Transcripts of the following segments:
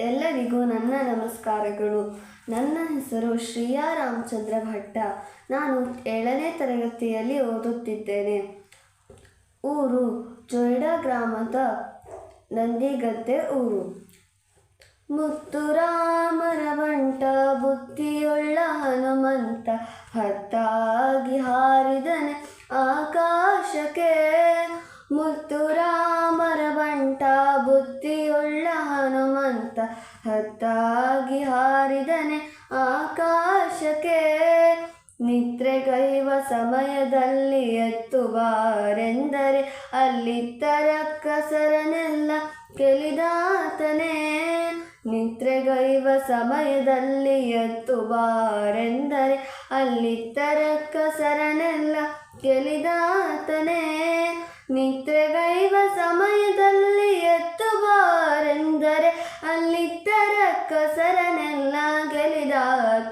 ಎಲ್ಲರಿಗೂ ನನ್ನ ನಮಸ್ಕಾರಗಳು. ನನ್ನ ಹೆಸರು ಶ್ರೀಯಾ ರಾಮಚಂದ್ರ ಭಟ್ಟ. ನಾನು ಏಳನೇ ತರಗತಿಯಲ್ಲಿ ಓದುತ್ತಿದ್ದೇನೆ. ಊರು ಜೊಯ್ಡಾ ಗ್ರಾಮದ ನಂದಿಗದ್ದೆ ಊರು. ಮುತ್ತುರಾಮರ ಬಂಟ, ಬುದ್ಧಿಯುಳ್ಳ ಹನುಮಂತ, ಹತ್ತಾಗಿ ಹಾರಿದನೆ ಆಕಾಶಕ್ಕೆ. ಮುತ್ತುರಾಮರ ಬಂಟ ಬುದ್ಧಿಯುಳ್ಳ ಹನುಮಂತ ಹತ್ತಾಗಿ ಹಾರಿದನೆ ಆಕಾಶಕ್ಕೆ. ನಿದ್ರೆಗೈವ ಸಮಯದಲ್ಲಿ ಎತ್ತು ಬಾರೆಂದರೆ ಅಲ್ಲಿತ್ತರ ಕಸರನೆಲ್ಲ ಕೆಲಿದಾತನೇ. ನಿದ್ರೆಗೈವ ಸಮಯದಲ್ಲಿ ಎತ್ತು ಬಾರೆಂದರೆ ಅಲ್ಲಿತ್ತರ ಕಸರನೆಲ್ಲ ಕೆಲಿದಾತನೇ. ನಿದ್ರೆಗೈವ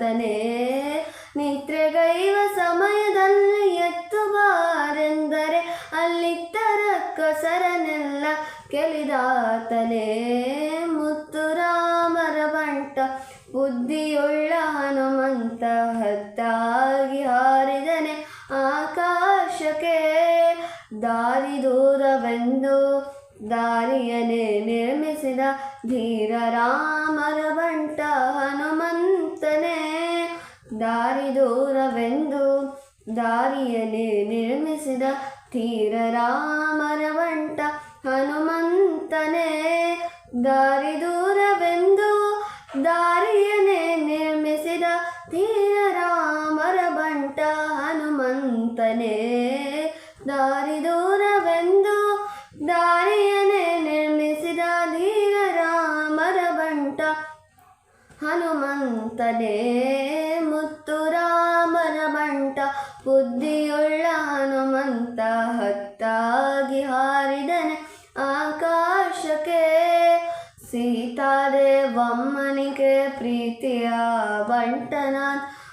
ಗೆಲಿದಾತನೇ ನಿದ್ರೆಗೈವ ಸಮಯದಲ್ಲಿ ಎತ್ತು ಬಾರೆಂದರೆ ಕಸರನೆಲ್ಲ ಕೆಲಿದಾತನೇ. ಮುತ್ತುರಾಮರ ಬಂಟ ಬುದ್ಧಿಯುಳ್ಳ ಹನುಮಂತ ಹತ್ತಾಗಿ ಹಾರಿದನೆ ಆಕಾಶಕ್ಕೆ. ದಾರಿ ದೂರವೆಂದು ದಾರಿಯನೆ ನಿರ್ಮಿಸಿದ ಧೀರ ರಾಮರ ಬಂಟ ದೂರವೆಂದು ದಾರಿಯಲ್ಲಿ ನಿರ್ಮಿಸಿದ ತೀರರಾಮರವಂಟ ಹನುಮಂತನೇ ದಾರಿ ದೂರವೆಂದು ದಾರಿಯನೇ ನಿರ್ಮಿಸಿದ ರಾಮರ ಬಂಟ ಹನುಮಂತನೇ. ಹನುಮಂತನೇ ಮುತ್ತುರಾಮರ ಬಂಟ ಬುದ್ಧಿಯುಳ್ಳ ಹನುಮಂತ, ಹತ್ತಾಗಿ ಹಾರಿದನೆ ಆಕಾಶಕ್ಕೆ. ಸೀತಾದೇವಮ್ಮನಿಗೆ ಪ್ರೀತಿಯ ಬಂಟನ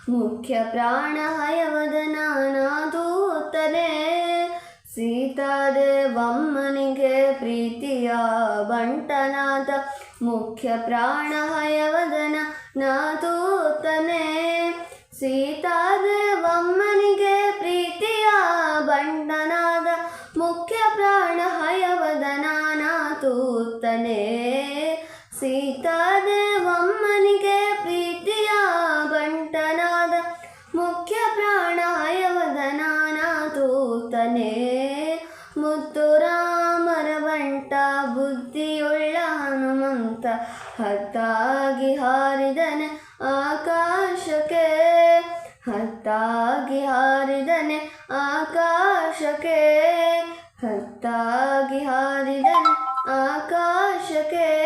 ಮುಖ್ಯ ಪ್ರಾಣ ಹಯವದನಾದೂತನೇ ಸೀತಾದೇವಮ್ಮನಿಗೆ ಪ್ರೀತಿಯ ಬಂಟನಾದ ಮುಖ್ಯ ಪ್ರಾಣ ಹಯವದನ ನಾತೂತನೆ. ಸೀತಾದೇವಮ್ಮನಿಗೆ ಪ್ರೀತಿಯ ಬಂಡನಾದ ಮುಖ್ಯ ಪ್ರಾಣ ಹಯವದನ ನಾತೂತನೆ. ಸೀತಾದೇವಮ್ಮನಿಗೆ ಬುದ್ಧಿಯುಳ್ಳ ಹನುಮಂತ ಹತ್ತಾಗಿ ಹಾರಿದನೆ ಆಕಾಶಕ್ಕೆ. ಹತ್ತಾಗಿ ಹಾರಿದನೆ ಆಕಾಶಕ್ಕೆ. ಹತ್ತಾಗಿ ಹಾರಿದನೆ ಆಕಾಶಕ್ಕೆ.